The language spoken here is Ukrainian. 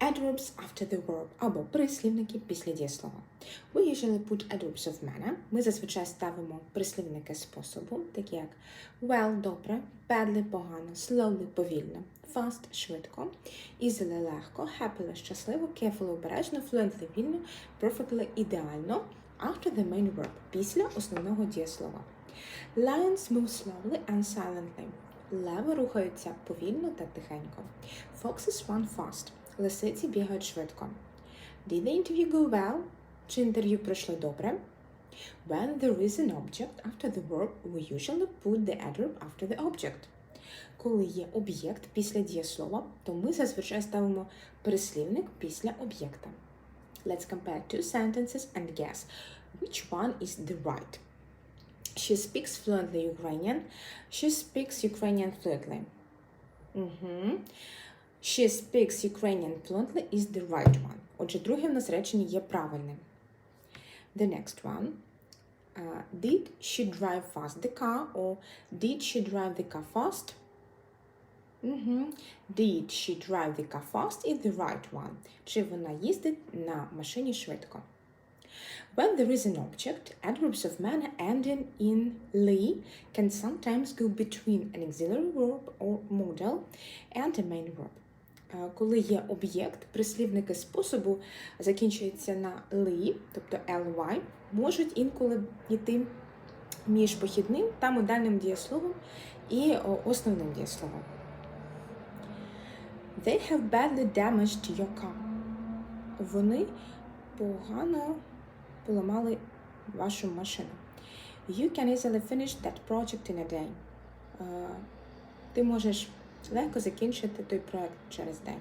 Adverbs after the verb або прислівники після дієслова. We usually put adverbs of manner. Ми зазвичай ставимо прислівники способу, такі як well добре, badly погано, slowly повільно, fast швидко, easily легко, happily щасливо, carefully обережно, fluently вільно, perfectly ідеально, after the main verb після основного дієслова. Lions move slowly and silently. Леви рухаються повільно та тихенько. Foxes run fast. Лисиці бігають швидко. Did the interview go well? Чи інтерв'ю пройшло добре? When there is an object after the verb, we usually put the adverb after the object. Коли є об'єкт після дієслова, то ми зазвичай ставимо прислівник після об'єкта. Let's compare two sentences and guess which one is the right. She speaks fluently Ukrainian. She speaks Ukrainian fluently. Угу. She speaks Ukrainian fluently is the right one. Отже, друге в нас речення є правильним. The next one. Uh, did she drive fast the car or did she drive the car fast? Угу. Did she drive the car fast is the right one. Чи вона їздить на машині швидко? When there is an object, adverbs of manner ending in ly can sometimes go between an auxiliary verb or modal and a main verb. Е, Коли є об'єкт, прислівники способу закінчуються на ly, тобто ly, можуть інколи йти між похідним та модальним дієсловом і основним дієсловом. They have badly damaged your car. Вони погано поламали вашу машину. You can easily finish that project in a day. Е, Ти можеш легко закінчити той проект через день.